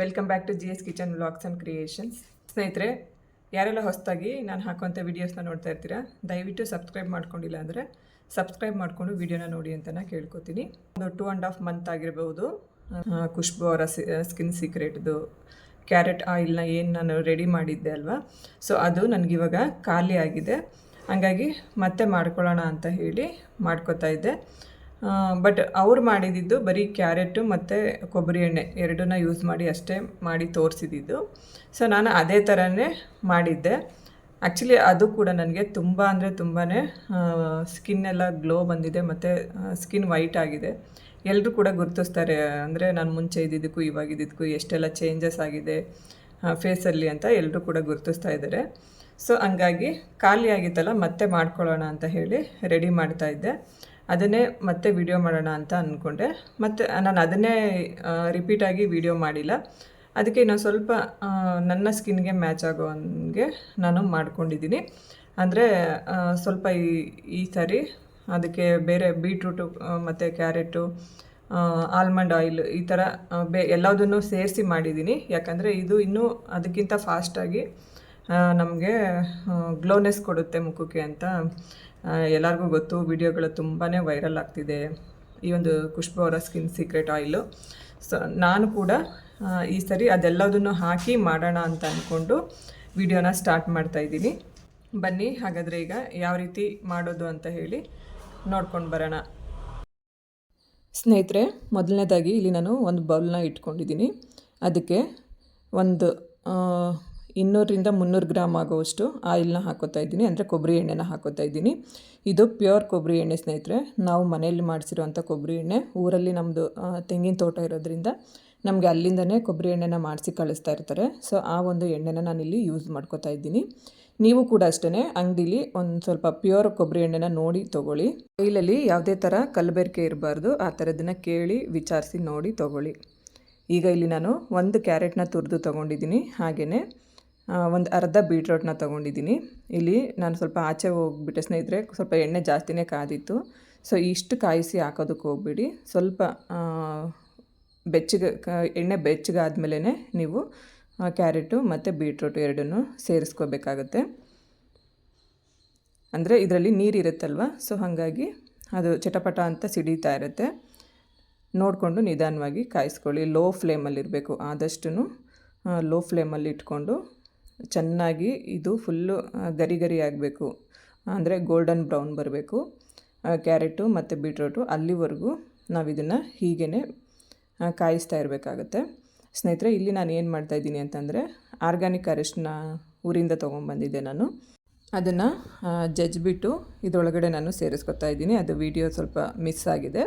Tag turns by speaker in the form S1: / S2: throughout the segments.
S1: Welcome back to G S kitchen vlogs and creations ಸ್ನೇಹಿತರೆ, ಯಾರೆಲ್ಲ ಹೊಸದಾಗಿ ನಾನು ಹಾಕುವಂಥ ವೀಡಿಯೋಸ್ನ ನೋಡ್ತಾ ಇರ್ತೀರಾ, ದಯವಿಟ್ಟು ಸಬ್ಸ್ಕ್ರೈಬ್ ಮಾಡ್ಕೊಂಡಿಲ್ಲ ಅಂದರೆ ಸಬ್ಸ್ಕ್ರೈಬ್ ಮಾಡಿಕೊಂಡು ವೀಡಿಯೋನ ನೋಡಿ ಅಂತ ಕೇಳ್ಕೊತೀನಿ. ಒಂದು ಟೂ ಆ್ಯಂಡ್ ಹಾಫ್ ಮಂತ್ ಆಗಿರ್ಬೋದು. ಖುಷ್ಬು ಅವರ ಸ್ಕಿನ್ ಸೀಕ್ರೆಟ್ದು ಕ್ಯಾರೆಟ್ ಆಯಿಲ್ನ ಏನು ನಾನು ರೆಡಿ ಮಾಡಿದ್ದೆ ಅಲ್ವಾ? ಸೊ ಅದು ನನಗಿವಾಗ ಖಾಲಿ ಆಗಿದೆ. ಹಂಗಾಗಿ ಮತ್ತೆ ಮಾಡ್ಕೊಳ್ಳೋಣ ಅಂತ ಹೇಳಿ ಮಾಡ್ಕೋತಾ ಇದ್ದೆ. ಬಟ್ ಅವ್ರು ಮಾಡಿದ್ದು ಬರೀ ಕ್ಯಾರೆಟು ಮತ್ತು ಕೊಬ್ಬರಿ ಎಣ್ಣೆ ಎರಡನ್ನ ಯೂಸ್ ಮಾಡಿ ಅಷ್ಟೇ ಮಾಡಿ ತೋರಿಸಿದ್ದು ಸೊ ನಾನು ಅದೇ ಥರನೇ ಮಾಡಿದ್ದೆ. ಆ್ಯಕ್ಚುಲಿ ಅದು ಕೂಡ ನನಗೆ ತುಂಬ ಅಂದರೆ ತುಂಬಾ ಸ್ಕಿನ್ ಎಲ್ಲ ಗ್ಲೋ ಬಂದಿದೆ ಮತ್ತು ಸ್ಕಿನ್ ವೈಟ್ ಆಗಿದೆ. ಎಲ್ಲರೂ ಕೂಡ ಗುರುತಿಸ್ತಾರೆ, ಅಂದರೆ ನಾನು ಮುಂಚೆ ಇದ್ದಿದ್ದಕ್ಕೂ ಇವಾಗ ಇದ್ದಿದ್ದಕ್ಕೂ ಎಷ್ಟೆಲ್ಲ ಚೇಂಜಸ್ ಆಗಿದೆ ಫೇಸಲ್ಲಿ ಅಂತ ಎಲ್ಲರೂ ಕೂಡ ಗುರುತಿಸ್ತಾ ಇದ್ದಾರೆ. ಸೊ ಹಂಗಾಗಿ ಖಾಲಿ ಆಗಿತ್ತಲ್ಲ, ಮತ್ತೆ ಮಾಡ್ಕೊಳ್ಳೋಣ ಅಂತ ಹೇಳಿ ರೆಡಿ ಮಾಡ್ತಾ ಇದ್ದೆ. ಅದನ್ನೇ ಮತ್ತೆ ವಿಡಿಯೋ ಮಾಡೋಣ ಅಂತ ಅಂದ್ಕೊಂಡೆ ಮತ್ತು ನಾನು ಅದನ್ನೇ ರಿಪೀಟಾಗಿ ವಿಡಿಯೋ ಮಾಡಿಲ್ಲ. ಅದಕ್ಕೆ ಇನ್ನೊಂದು ಸ್ವಲ್ಪ ನನ್ನ ಸ್ಕಿನ್ಗೆ ಮ್ಯಾಚ್ ಆಗೋ ಹಂಗೆ ನಾನು ಮಾಡ್ಕೊಂಡಿದ್ದೀನಿ. ಅಂದರೆ ಸ್ವಲ್ಪ ಈ ಈ ಸಾರಿ ಅದಕ್ಕೆ ಬೇರೆ ಬೀಟ್ರೂಟು ಮತ್ತು ಕ್ಯಾರೆಟು ಆಲ್ಮಂಡ್ ಆಯಿಲ್ ಈ ಥರ ಬೇ, ಎಲ್ಲದನ್ನು ಸೇರಿಸಿ ಮಾಡಿದ್ದೀನಿ. ಯಾಕಂದರೆ ಇದು ಇನ್ನೂ ಅದಕ್ಕಿಂತ ಫಾಸ್ಟಾಗಿ ನಮಗೆ ಗ್ಲೋನೆಸ್ ಕೊಡುತ್ತೆ ಮುಖಕ್ಕೆ ಅಂತ ಎಲ್ಲರಿಗೂ ಗೊತ್ತು, ವಿಡಿಯೋಗಳು ತುಂಬಾ ವೈರಲ್ ಆಗ್ತಿದೆ. ಈ ಒಂದು ಖುಷ್ಬು ಅವರ ಸ್ಕಿನ್ ಸೀಕ್ರೆಟ್ ಆಯಿಲು. ಸೊ, ನಾನು ಕೂಡ ಈ ಸರಿ ಅದೆಲ್ಲದನ್ನು ಹಾಕಿ ಮಾಡೋಣ ಅಂತ ಅಂದ್ಕೊಂಡು ವಿಡಿಯೋನ ಸ್ಟಾರ್ಟ್ ಮಾಡ್ತಾ ಇದ್ದೀನಿ. ಬನ್ನಿ, ಹಾಗಾದರೆ ಈಗ ಯಾವ ರೀತಿ ಮಾಡೋದು ಅಂತ ಹೇಳಿ ನೋಡ್ಕೊಂಡು ಬರೋಣ. ಸ್ನೇಹಿತರೆ, ಮೊದಲನೇದಾಗಿ ಇಲ್ಲಿ ನಾನು ಒಂದು ಬೌಲ್ನ ಇಟ್ಕೊಂಡಿದ್ದೀನಿ. ಅದಕ್ಕೆ ಒಂದು ಇನ್ನೂರರಿಂದ ಮುನ್ನೂರು ಗ್ರಾಮ್ ಆಗೋವಷ್ಟು ಆಯಿಲ್ನ ಹಾಕೋತಾ ಇದ್ದೀನಿ, ಅಂದರೆ ಕೊಬ್ಬರಿ ಎಣ್ಣೆನ ಹಾಕೋತಾ ಇದ್ದೀನಿ. ಇದು ಪ್ಯೂರ್ ಕೊಬ್ಬರಿ ಎಣ್ಣೆ ಸ್ನೇಹಿತರೆ, ನಾವು ಮನೆಯಲ್ಲಿ ಮಾಡಿಸಿರುವಂಥ ಕೊಬ್ಬರಿ ಎಣ್ಣೆ. ಊರಲ್ಲಿ ನಮ್ಮದು ತೆಂಗಿನ ತೋಟ ಇರೋದ್ರಿಂದ ನಮಗೆ ಅಲ್ಲಿಂದನೇ ಕೊಬ್ಬರಿ ಎಣ್ಣೆನ ಮಾಡಿಸಿ ಕಳಿಸ್ತಾ ಇರ್ತಾರೆ. ಸೊ, ಆ ಒಂದು ಎಣ್ಣೆನ ನಾನಿಲ್ಲಿ ಯೂಸ್ ಮಾಡ್ಕೋತಾ ಇದ್ದೀನಿ. ನೀವು ಕೂಡ ಅಷ್ಟೇ ಅಂಗಡಿಲಿ ಒಂದು ಸ್ವಲ್ಪ ಪ್ಯೂರ್ ಕೊಬ್ಬರಿ ಎಣ್ಣೆನ ನೋಡಿ ತೊಗೊಳ್ಳಿ. ಆಯಿಲಲ್ಲಿ ಯಾವುದೇ ಥರ ಕಲಬೆರಕೆ ಇರಬಾರ್ದು, ಆ ಥರದನ್ನ ಕೇಳಿ ವಿಚಾರಿಸಿ ನೋಡಿ ತೊಗೊಳ್ಳಿ. ಈಗ ಇಲ್ಲಿ ನಾನು ಒಂದು ಕ್ಯಾರೆಟ್ನ ತುರಿದು ತೊಗೊಂಡಿದ್ದೀನಿ ಹಾಗೆಯೇ ಒಂದು ಅರ್ಧ ಬೀಟ್ರೋಟ್ನ ತೊಗೊಂಡಿದ್ದೀನಿ ಇಲ್ಲಿ ನಾನು ಸ್ವಲ್ಪ ಆಚೆ ಹೋಗ್ಬಿಟ್ಟೆ ಸ್ನೇಹಿತರೆ, ಸ್ವಲ್ಪ ಎಣ್ಣೆ ಜಾಸ್ತಿನೇ ಕಾದಿತ್ತು. ಸೊ ಇಷ್ಟು ಕಾಯಿಸಿ ಹಾಕೋದಕ್ಕೆ ಹೋಗ್ಬಿಡಿ. ಸ್ವಲ್ಪ ಬೆಚ್ಚಗೆ ಎಣ್ಣೆ ಬೆಚ್ಚಗಾದ್ಮೇಲೆ ನೀವು ಕ್ಯಾರೆಟು ಮತ್ತು ಬೀಟ್ರೋಟು ಎರಡನ್ನೂ ಸೇರಿಸ್ಕೋಬೇಕಾಗತ್ತೆ. ಅಂದರೆ ಇದರಲ್ಲಿ ನೀರಿರುತ್ತಲ್ವ ಸೊ ಹಾಗಾಗಿ ಅದು ಚಟಪಟ ಅಂತ ಸಿಡೀತಾ ಇರುತ್ತೆ. ನೋಡಿಕೊಂಡು ನಿಧಾನವಾಗಿ ಕಾಯಿಸ್ಕೊಳ್ಳಿ. ಲೋ ಫ್ಲೇಮಲ್ಲಿರಬೇಕು ಆದಷ್ಟು ಲೋ ಫ್ಲೇಮಲ್ಲಿ ಇಟ್ಕೊಂಡು ಚೆನ್ನಾಗಿ ಇದು ಫುಲ್ಲು ಗರಿ ಗರಿ ಆಗಬೇಕು. ಅಂದರೆ ಗೋಲ್ಡನ್ ಬ್ರೌನ್ ಬರಬೇಕು. ಕ್ಯಾರೆಟು ಮತ್ತು ಬೀಟ್ರೋಟು ಅಲ್ಲಿವರೆಗೂ ನಾವು ಇದನ್ನು ಹೀಗೇ ಕಾಯಿಸ್ತಾ ಇರಬೇಕಾಗತ್ತೆ. ಸ್ನೇಹಿತರೆ, ಇಲ್ಲಿ ನಾನು ಏನು ಮಾಡ್ತಾ ಇದ್ದೀನಿ ಅಂತಂದರೆ ಆರ್ಗ್ಯಾನಿಕ್ ಅರಿಶಿನ ಊರಿಂದ ತೊಗೊಂಬಂದಿದ್ದೆ ನಾನು. ಅದನ್ನು ಜಜ್ಜಿಬಿಟ್ಟು ಇದರೊಳಗಡೆ ನಾನು ಸೇರಿಸ್ಕೊತಾ ಇದ್ದೀನಿ. ಅದು ವಿಡಿಯೋ ಸ್ವಲ್ಪ ಮಿಸ್ ಆಗಿದೆ.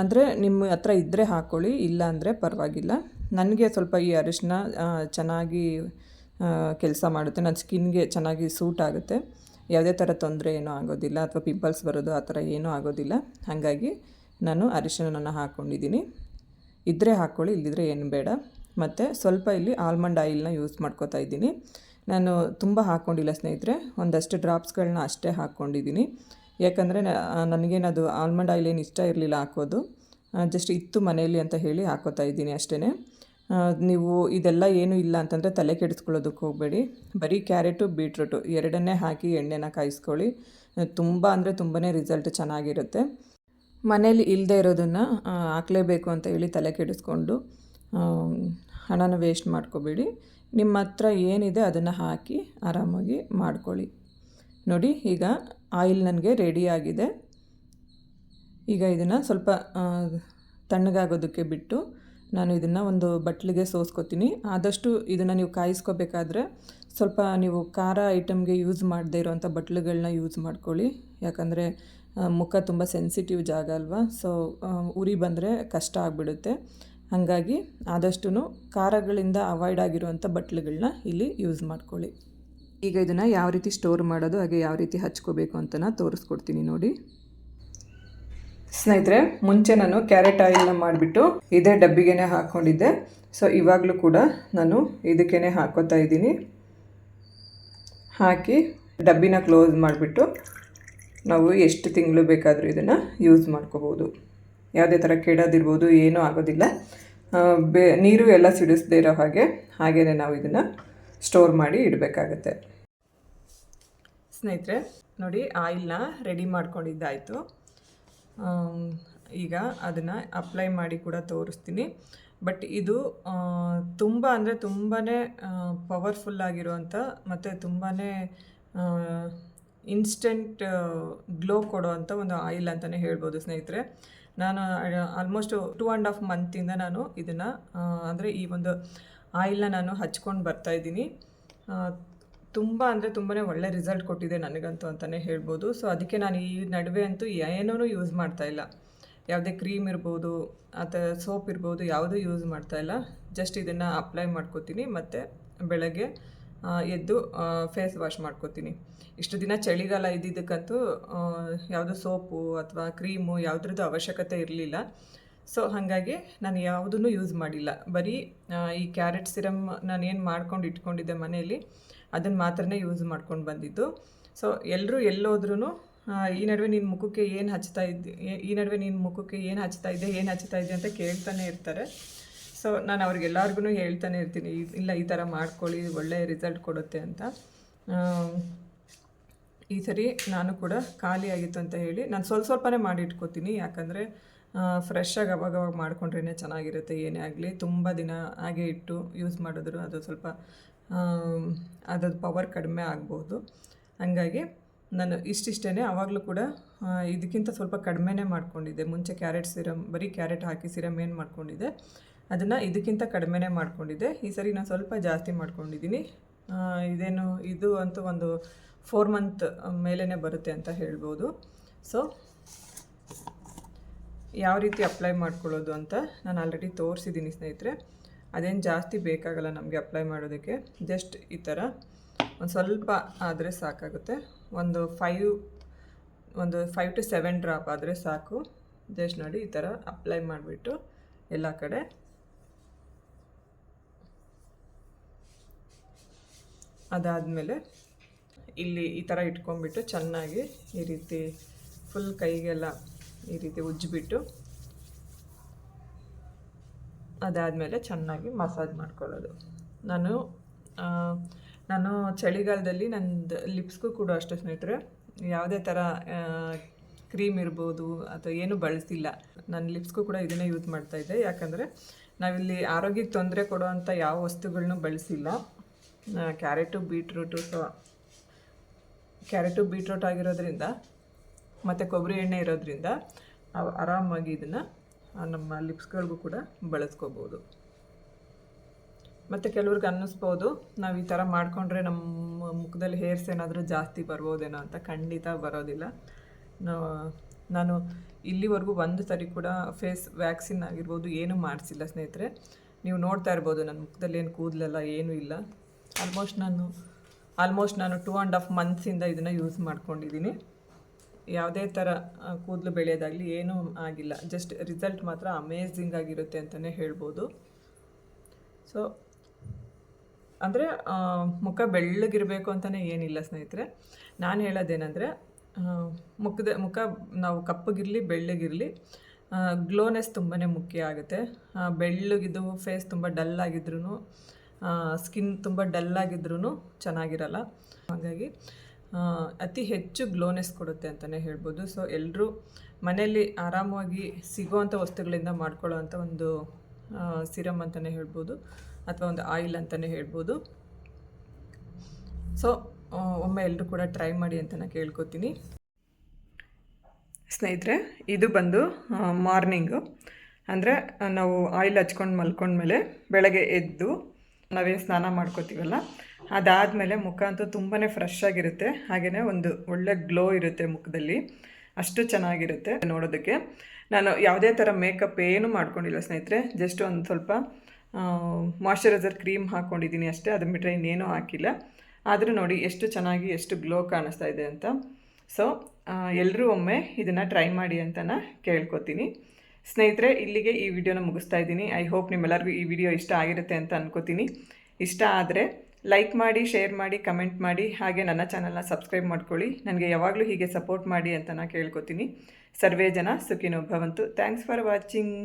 S1: ಅಂದರೆ ನಿಮ್ಮ ಹತ್ರ ಇದ್ದರೆ ಹಾಕ್ಕೊಳ್ಳಿ ಇಲ್ಲ ಅಂದರೆ ಪರವಾಗಿಲ್ಲ. ನನಗೆ ಸ್ವಲ್ಪ ಈ ಅರಿಶಿನ ಚೆನ್ನಾಗಿ ಕೆಲಸ ಮಾಡುತ್ತೆ. ನನ್ನ ಸ್ಕಿನ್ಗೆ ಚೆನ್ನಾಗಿ ಸೂಟ್ ಆಗುತ್ತೆ. ಯಾವುದೇ ಥರ ತೊಂದರೆ ಏನೂ ಆಗೋದಿಲ್ಲ ಅಥವಾ ಪಿಂಪಲ್ಸ್ ಬರೋದು ಆ ಥರ ಏನೂ ಆಗೋದಿಲ್ಲ. ಹಾಗಾಗಿ ನಾನು ಅರಿಶಿನನ ಹಾಕ್ಕೊಂಡಿದ್ದೀನಿ ಇದ್ದರೆ ಹಾಕ್ಕೊಳ್ಳಿ, ಇಲ್ಲಿದ್ರೆ ಏನು ಬೇಡ. ಮತ್ತು ಸ್ವಲ್ಪ ಇಲ್ಲಿ ಆಲ್ಮಂಡ್ ಆಯಿಲ್ನ ಯೂಸ್ ಮಾಡ್ಕೋತಾ ಇದ್ದೀನಿ. ನಾನು ತುಂಬ ಹಾಕ್ಕೊಂಡಿಲ್ಲ ಸ್ನೇಹಿತರೆ, ಒಂದಷ್ಟು ಡ್ರಾಪ್ಸ್ಗಳನ್ನ ಅಷ್ಟೇ ಹಾಕ್ಕೊಂಡಿದ್ದೀನಿ. ಯಾಕಂದರೆ ನನಗೇನದು, ಆಲ್ಮಂಡ್ ಆಯಿಲ್ ಏನು ಇಷ್ಟ ಇರಲಿಲ್ಲ ಹಾಕೋದು. ಜಸ್ಟ್ ಇತ್ತು ಮನೆಯಲ್ಲಿ ಅಂತ ಹೇಳಿ ಹಾಕೋತಾ ಇದ್ದೀನಿ ಅಷ್ಟೇ ನೀವು ಇದೆಲ್ಲ ಏನೂ ಇಲ್ಲ ಅಂತಂದರೆ ತಲೆ ಕೆಡಿಸ್ಕೊಳ್ಳೋದಕ್ಕೆ ಹೋಗಬೇಡಿ. ಬರೀ ಕ್ಯಾರೆಟು, ಬೀಟ್ರೂಟು ಎರಡನ್ನೇ ಹಾಕಿ ಎಣ್ಣೆನ ಕಾಯಿಸ್ಕೊಳ್ಳಿ. ತುಂಬ ಅಂದರೆ ತುಂಬಾ ರಿಸಲ್ಟ್ ಚೆನ್ನಾಗಿರುತ್ತೆ. ಮನೇಲಿ ಇಲ್ಲದೆ ಇರೋದನ್ನು ಹಾಕಲೇಬೇಕು ಅಂತ ಹೇಳಿ ತಲೆ ಕೆಡಿಸ್ಕೊಂಡು ಹಣನ ವೇಸ್ಟ್ ಮಾಡ್ಕೋಬೇಡಿ. ನಿಮ್ಮ ಹತ್ರ ಏನಿದೆ ಅದನ್ನು ಹಾಕಿ ಆರಾಮಾಗಿ ಮಾಡ್ಕೊಳ್ಳಿ. ನೋಡಿ, ಈಗ ಆಯಿಲ್ ನನಗೆ ರೆಡಿ ಆಗಿದೆ. ಈಗ ಇದನ್ನು ಸ್ವಲ್ಪ ತಣ್ಣಗಾಗೋದಕ್ಕೆ ಬಿಟ್ಟು ನಾನು ಇದನ್ನು ಒಂದು ಬಟ್ಲಿಗೆ ಸೋಸ್ಕೊತೀನಿ. ಆದಷ್ಟು ಇದನ್ನು ನೀವು ಕಾಯಿಸ್ಕೋಬೇಕಾದ್ರೆ ಸ್ವಲ್ಪ ನೀವು ಖಾರ ಐಟಮ್ಗೆ ಯೂಸ್ ಮಾಡದೇ ಇರೋವಂಥ ಬಟ್ಲುಗಳನ್ನ ಯೂಸ್ ಮಾಡ್ಕೊಳ್ಳಿ. ಯಾಕಂದರೆ ಮುಖ ತುಂಬ ಸೆನ್ಸಿಟಿವ್ ಜಾಗ ಅಲ್ವಾ? ಸೊ ಉರಿ ಬಂದರೆ ಕಷ್ಟ ಆಗಿಬಿಡುತ್ತೆ. ಹಾಗಾಗಿ ಆದಷ್ಟು ಖಾರಗಳಿಂದ ಅವಾಯ್ಡ್ ಆಗಿರುವಂಥ ಬಟ್ಲುಗಳನ್ನ ಇಲ್ಲಿ ಯೂಸ್ ಮಾಡ್ಕೊಳ್ಳಿ. ಈಗ ಇದನ್ನು ಯಾವ ರೀತಿ ಸ್ಟೋರ್ ಮಾಡೋದು, ಹಾಗೆ ಯಾವ ರೀತಿ ಹಚ್ಕೋಬೇಕು ಅಂತ ತೋರಿಸ್ಕೊಡ್ತೀನಿ ನೋಡಿ. ಸ್ನೇಹಿತರೆ, ಮುಂಚೆ ನಾನು ಕ್ಯಾರೆಟ್ ಆಯಿಲ್ನ ಮಾಡಿಬಿಟ್ಟು ಇದೇ ಡಬ್ಬಿಗೆನೆ ಹಾಕ್ಕೊಂಡಿದ್ದೆ. ಸೊ ಇವಾಗಲೂ ಕೂಡ ನಾನು ಇದಕ್ಕೇ ಹಾಕೋತಾ ಇದ್ದೀನಿ. ಹಾಕಿ ಡಬ್ಬಿನ ಕ್ಲೋಸ್ ಮಾಡಿಬಿಟ್ಟು ನಾವು ಎಷ್ಟು ತಿಂಗಳು ಬೇಕಾದರೂ ಇದನ್ನು ಯೂಸ್ ಮಾಡ್ಕೋಬೋದು. ಯಾವುದೇ ಥರ ಕೆಡೋದಿರ್ಬೋದು, ಏನೂ ಆಗೋದಿಲ್ಲ. ಬೇ, ನೀರು ಎಲ್ಲ ಸಿಡಿಸದೇ ಇರೋ ಹಾಗೆ ಹಾಗೆಯೇ ನಾವು ಇದನ್ನು ಸ್ಟೋರ್ ಮಾಡಿ ಇಡಬೇಕಾಗತ್ತೆ. ಸ್ನೇಹಿತರೆ, ನೋಡಿ ಆಯಿಲ್ನ ರೆಡಿ ಮಾಡ್ಕೊಂಡಿದ್ದಾಯಿತು. ಈಗ ಅದನ್ನು ಅಪ್ಲೈ ಮಾಡಿ ಕೂಡ ತೋರಿಸ್ತೀನಿ. ಬಟ್ ಇದು ತುಂಬ ಅಂದರೆ ತುಂಬಾ ಪವರ್ಫುಲ್ ಆಗಿರುವಂಥ ಮತ್ತು ತುಂಬಾ ಇನ್ಸ್ಟೆಂಟ್ ಗ್ಲೋ ಕೊಡೋವಂಥ ಒಂದು ಆಯಿಲ್ ಅಂತಲೇ ಹೇಳ್ಬೋದು ಸ್ನೇಹಿತರೆ. ನಾನು ಆಲ್ಮೋಸ್ಟ್ ಟೂ ಆ್ಯಂಡ್ ಹಾಫ್ ಮಂತಿಂದ ನಾನು ಇದನ್ನು ಅಂದರೆ ಈ ಒಂದು ಆಯಿಲ್ನ ನಾನು ಹಚ್ಕೊಂಡು ಬರ್ತಾಯಿದ್ದೀನಿ ತುಂಬ ಅಂದರೆ ತುಂಬಾ ಒಳ್ಳೆ ರಿಸಲ್ಟ್ ಕೊಟ್ಟಿದೆ ನನಗಂತೂ ಅಂತಲೇ ಹೇಳ್ಬೋದು. ಸೊ ಅದಕ್ಕೆ ನಾನು ಈ ನಡುವೆ ಅಂತೂ ಏನೂ ಯೂಸ್ ಮಾಡ್ತಾ ಇಲ್ಲ. ಯಾವುದೇ ಕ್ರೀಮ್ ಇರ್ಬೋದು ಅಥವಾ ಸೋಪ್ ಇರ್ಬೋದು, ಯಾವುದೂ ಯೂಸ್ ಮಾಡ್ತಾ ಇಲ್ಲ. ಜಸ್ಟ್ ಇದನ್ನು ಅಪ್ಲೈ ಮಾಡ್ಕೋತೀನಿ, ಮತ್ತು ಬೆಳಗ್ಗೆ ಎದ್ದು ಫೇಸ್ ವಾಶ್ ಮಾಡ್ಕೋತೀನಿ. ಇಷ್ಟು ದಿನ ಚಳಿಗಾಲ ಇದ್ದಿದ್ದಕ್ಕಂತೂ ಯಾವುದು ಸೋಪು ಅಥವಾ ಕ್ರೀಮು ಯಾವುದ್ರದ್ದು ಅವಶ್ಯಕತೆ ಇರಲಿಲ್ಲ. ಸೊ ಹಾಗಾಗಿ ನಾನು ಯಾವುದನ್ನು ಯೂಸ್ ಮಾಡಿಲ್ಲ. ಬರೀ ಈ ಕ್ಯಾರೆಟ್ ಸಿರಮ್ ನಾನು ಏನು ಮಾಡ್ಕೊಂಡು ಇಟ್ಕೊಂಡಿದ್ದೆ ಮನೆಯಲ್ಲಿ ಅದನ್ನು ಮಾತ್ರನೇ ಯೂಸ್ ಮಾಡ್ಕೊಂಡು ಬಂದಿದ್ದು. ಸೊ ಎಲ್ಲರೂ ಎಲ್ಲೋದ್ರೂ ಈ ನಡುವೆ ನಿನ್ನ ಮುಖಕ್ಕೆ ಏನು ಹಚ್ತಾ ಇದ್ದೆ ಈ ನಡುವೆ ನಿನ್ನ ಮುಖಕ್ಕೆ ಏನು ಹಚ್ತಾ ಇದ್ದೆ ಏನು ಹಚ್ತಾ ಇದ್ದೆ ಅಂತ ಕೇಳ್ತಾನೆ ಇರ್ತಾರೆ. ಸೊ ನಾನು ಅವ್ರಿಗೆಲ್ಲರಿಗೂ ಹೇಳ್ತಾನೆ ಇರ್ತೀನಿ ಇಲ್ಲ ಈ ಥರ ಮಾಡ್ಕೊಳ್ಳಿ ಒಳ್ಳೆಯ ರಿಸಲ್ಟ್ ಕೊಡುತ್ತೆ ಅಂತ. ಈ ಸರಿ ನಾನು ಕೂಡ ಖಾಲಿ ಆಗಿತ್ತು ಅಂತ ಹೇಳಿ, ನಾನು ಸ್ವಲ್ಪ ಸ್ವಲ್ಪನೇ ಮಾಡಿಟ್ಕೋತೀನಿ, ಯಾಕಂದರೆ ಫ್ರೆಶ್ ಅವಾಗವಾಗ ಅವಾಗ ಅವಾಗ ಮಾಡ್ಕೊಂಡ್ರೇ ಚೆನ್ನಾಗಿರುತ್ತೆ, ಏನೇ ಆಗಲಿ. ತುಂಬ ದಿನ ಹಾಗೆ ಇಟ್ಟು ಯೂಸ್ ಮಾಡಿದ್ರು ಅದು ಸ್ವಲ್ಪ ಅದ್ರದ್ದು ಪವರ್ ಕಡಿಮೆ ಆಗ್ಬೋದು. ಹಾಗಾಗಿ ನಾನು ಇಷ್ಟಿಷ್ಟೇ ಆವಾಗಲೂ ಕೂಡ ಇದಕ್ಕಿಂತ ಸ್ವಲ್ಪ ಕಡಿಮೆನೇ ಮಾಡ್ಕೊಂಡಿದ್ದೆ. ಮುಂಚೆ ಕ್ಯಾರೆಟ್ ಸಿರಮ್ ಬರೀ ಕ್ಯಾರೆಟ್ ಹಾಕಿ ಸಿರಮ್ ಏನು ಮಾಡ್ಕೊಂಡಿದ್ದೆ, ಅದನ್ನು ಇದಕ್ಕಿಂತ ಕಡಿಮೆನೇ ಮಾಡ್ಕೊಂಡಿದ್ದೆ. ಈ ಸರಿ ನಾನು ಸ್ವಲ್ಪ ಜಾಸ್ತಿ ಮಾಡ್ಕೊಂಡಿದ್ದೀನಿ. ಇದೇನು, ಇದು ಅಂತೂ ಒಂದು ಫೋರ್ ಮಂತ್ ಮೇಲೇ ಬರುತ್ತೆ ಅಂತ ಹೇಳ್ಬೋದು. ಸೊ ಯಾವ ರೀತಿ ಅಪ್ಲೈ ಮಾಡ್ಕೊಳ್ಳೋದು ಅಂತ ನಾನು ಆಲ್ರೆಡಿ ತೋರಿಸಿದ್ದೀನಿ ಸ್ನೇಹಿತರೆ. ಅದೇನು ಜಾಸ್ತಿ ಬೇಕಾಗಲ್ಲ ನಮಗೆ ಅಪ್ಲೈ ಮಾಡೋದಕ್ಕೆ. ಜಸ್ಟ್ ಈ ಥರ ಒಂದು ಸ್ವಲ್ಪ ಆದರೆ ಸಾಕಾಗುತ್ತೆ. ಒಂದು ಫೈವ್ ಒಂದು ಫೈವ್ ಟು ಸೆವೆನ್ ಡ್ರಾಪ್ ಆದರೆ ಸಾಕು. ಜಸ್ಟ್ ನೋಡಿ ಈ ಥರ ಅಪ್ಲೈ ಮಾಡಿಬಿಟ್ಟು ಎಲ್ಲ ಕಡೆ. ಅದಾದಮೇಲೆ ಇಲ್ಲಿ ಈ ಥರ ಇಟ್ಕೊಂಡ್ಬಿಟ್ಟು ಚೆನ್ನಾಗಿ ಈ ರೀತಿ ಫುಲ್ ಕೈಗೆಲ್ಲ ಈ ರೀತಿ ಉಜ್ಜಿಬಿಟ್ಟು ಅದಾದಮೇಲೆ ಚೆನ್ನಾಗಿ ಮಸಾಜ್ ಮಾಡ್ಕೊಳ್ಳೋದು. ನಾನು ನಾನು ಚಳಿಗಾಲದಲ್ಲಿ ನಂದು ಲಿಪ್ಸ್ಗೂ ಕೂಡ ಅಷ್ಟೇ ಸ್ನೇಹಿತರೆ, ಯಾವುದೇ ಥರ ಕ್ರೀಮ್ ಇರ್ಬೋದು ಅಥವಾ ಏನು ಬಳಸಿಲ್ಲ. ನನ್ನ ಲಿಪ್ಸ್ಗೂ ಕೂಡ ಇದನ್ನೇ ಯೂಸ್ ಮಾಡ್ತಾ ಇದ್ದೆ. ಯಾಕಂದರೆ ನಾವಿಲ್ಲಿ ಆರೋಗ್ಯಕ್ಕೆ ತೊಂದರೆ ಕೊಡುವಂಥ ಯಾವ ವಸ್ತುಗಳನ್ನೂ ಬಳಸಿಲ್ಲ. Carrot, beetroot so carrot, beetroot ಆಗಿರೋದ್ರಿಂದ ಮತ್ತು ಕೊಬ್ಬರಿ ಎಣ್ಣೆ ಇರೋದ್ರಿಂದ ಆರಾಮಾಗಿ ಇದನ್ನು ನಮ್ಮ ಲಿಪ್ಸ್ಗಳಿಗೂ ಕೂಡ ಬಳಸ್ಕೋಬೋದು. ಮತ್ತು ಕೆಲವ್ರಿಗೆ ಅನ್ನಿಸ್ಬೋದು, ನಾವು ಈ ಥರ ಮಾಡಿಕೊಂಡ್ರೆ ನಮ್ಮ ಮುಖದಲ್ಲಿ ಹೇರ್ಸ್ ಏನಾದರೂ ಜಾಸ್ತಿ ಬರ್ಬೋದೇನೋ ಅಂತ ಖಂಡಿತ ಬರೋದಿಲ್ಲ. ನಾನು ಇಲ್ಲಿವರೆಗೂ ಒಂದು ಸರಿ ಕೂಡ ಫೇಸ್ ವ್ಯಾಕ್ಸಿನ್ ಆಗಿರ್ಬೋದು, ಏನೂ ಮಾಡಿಸಿಲ್ಲ ಸ್ನೇಹಿತರೆ. ನೀವು ನೋಡ್ತಾ ಇರ್ಬೋದು ನನ್ನ ಮುಖದಲ್ಲಿ ಏನು ಕೂದಲೆಲ್ಲ ಏನೂ ಇಲ್ಲ. ಆಲ್ಮೋಸ್ಟ್ ನಾನು ಆಲ್ಮೋಸ್ಟ್ ನಾನು ಟೂ ಆ್ಯಂಡ್ ಹಾಫ್ ಮಂತ್ಸಿಂದ ಇದನ್ನು ಯೂಸ್ ಮಾಡ್ಕೊಂಡಿದ್ದೀನಿ. ಯಾವುದೇ ಥರ ಕೂದಲು ಬೆಳೆಯೋದಾಗಲಿ ಏನೂ ಆಗಿಲ್ಲ. ಜಸ್ಟ್ ರಿಸಲ್ಟ್ ಮಾತ್ರ ಅಮೇಝಿಂಗ್ ಆಗಿರುತ್ತೆ ಅಂತಲೇ ಹೇಳ್ಬೋದು. ಸೊ ಅಂದರೆ ಮುಖ ಬೆಳ್ಳಗಿರಬೇಕು ಅಂತಲೇ ಏನಿಲ್ಲ ಸ್ನೇಹಿತರೆ. ನಾನು ಹೇಳೋದೇನೆಂದರೆ ಮುಖದ, ಮುಖ ನಾವು ಕಪ್ಪಗಿರಲಿ, ಬೆಳ್ಳಗಿರಲಿ ಗ್ಲೋನೆಸ್ ತುಂಬಾ ಮುಖ್ಯ ಆಗುತ್ತೆ. ಬೆಳ್ಳಗಿದ್ದು ಫೇಸ್ ತುಂಬ ಡಲ್ ಸ್ಕಿನ್ ತುಂಬ ಡಲ್ ಆಗಿದ್ರೂ ಚೆನ್ನಾಗಿರಲ್ಲ. ಹಾಗಾಗಿ ಅತಿ ಹೆಚ್ಚು ಗ್ಲೋನೆಸ್ ಕೊಡುತ್ತೆ ಅಂತಲೇ ಹೇಳ್ಬೋದು. ಸೊ ಎಲ್ಲರೂ ಮನೆಯಲ್ಲಿ ಆರಾಮವಾಗಿ ಸಿಗುವಂಥ ವಸ್ತುಗಳಿಂದ ಮಾಡ್ಕೊಳ್ಳೋವಂಥ ಒಂದು ಸಿರಮ್ ಅಂತಲೇ ಹೇಳ್ಬೋದು. ಅಥವಾ ಒಂದು ಆಯಿಲ್ ಅಂತಲೇ ಹೇಳ್ಬೋದು. ಸೊ ಒಮ್ಮೆ ಎಲ್ಲರೂ ಕೂಡ ಟ್ರೈ ಮಾಡಿ ಅಂತ ನಾನು ಕೇಳ್ಕೊತೀನಿ. ಸ್ನೇಹಿತರೆ, ಇದು ಬಂದು ಮಾರ್ನಿಂಗು ಅಂದರೆ, ನಾವು ಆಯಿಲ್ ಹಚ್ಕೊಂಡು ಮಲ್ಕೊಂಡ್ಮೇಲೆ ಬೆಳಗ್ಗೆ ಎದ್ದು ನಾವೇನು ಸ್ನಾನ ಮಾಡ್ಕೋತೀವಲ್ಲ ಅದಾದಮೇಲೆ ಮುಖ ಅಂತೂ ತುಂಬಾ ಫ್ರೆಶ್ ಆಗಿರುತ್ತೆ. ಹಾಗೆಯೇ ಒಂದು ಒಳ್ಳೆ ಗ್ಲೋ ಇರುತ್ತೆ ಮುಖದಲ್ಲಿ. ಅಷ್ಟು ಚೆನ್ನಾಗಿರುತ್ತೆ ನೋಡೋದಕ್ಕೆ. ನಾನು ಯಾವುದೇ ಥರ ಮೇಕಪ್ ಏನು ಮಾಡ್ಕೊಂಡಿಲ್ಲ ಸ್ನೇಹಿತರೆ. ಜಸ್ಟ್ ಒಂದು ಸ್ವಲ್ಪ ಮಾಯಶ್ಚರೈಸರ್ ಕ್ರೀಮ್ ಹಾಕ್ಕೊಂಡಿದ್ದೀನಿ ಅಷ್ಟೇ. ಅದನ್ನು ಬಿಟ್ಟರೆ ಇನ್ನೇನೂ ಹಾಕಿಲ್ಲ. ಆದರೂ ನೋಡಿ ಎಷ್ಟು ಚೆನ್ನಾಗಿ ಎಷ್ಟು ಗ್ಲೋ ಕಾಣಿಸ್ತಾ ಇದೆ ಅಂತ. ಸೊ ಎಲ್ಲರೂ ಒಮ್ಮೆ ಇದನ್ನು ಟ್ರೈ ಮಾಡಿ ಅಂತ ನಾನು ಕೇಳ್ಕೊತೀನಿ. ಸ್ನೇಹಿತರೆ, ಇಲ್ಲಿಗೆ ಈ ವಿಡಿಯೋನ ಮುಗಿಸ್ತಾ ಇದ್ದೀನಿ. ಐ ಹೋಪ್ ನಿಮ್ಮೆಲ್ಲರಿಗೂ ಈ ವಿಡಿಯೋ ಇಷ್ಟ ಆಗಿರುತ್ತೆ ಅಂತ ಅನ್ಕೋತೀನಿ. ಇಷ್ಟ ಆದರೆ ಲೈಕ್ ಮಾಡಿ ಶೇರ್ ಮಾಡಿ ಕಮೆಂಟ್ ಮಾಡಿ, ಹಾಗೆ ನನ್ನ ಚಾನಲ್ನ ಸಬ್ಸ್ಕ್ರೈಬ್ ಮಾಡ್ಕೊಳ್ಳಿ. ನನಗೆ ಯಾವಾಗಲೂ ಹೀಗೆ ಸಪೋರ್ಟ್ ಮಾಡಿ ಅಂತ ನಾನು ಕೇಳ್ಕೊತೀನಿ. ಸರ್ವೇ ಜನ ಸುಖಿನೋ ಭವಂತು. Thanks for watching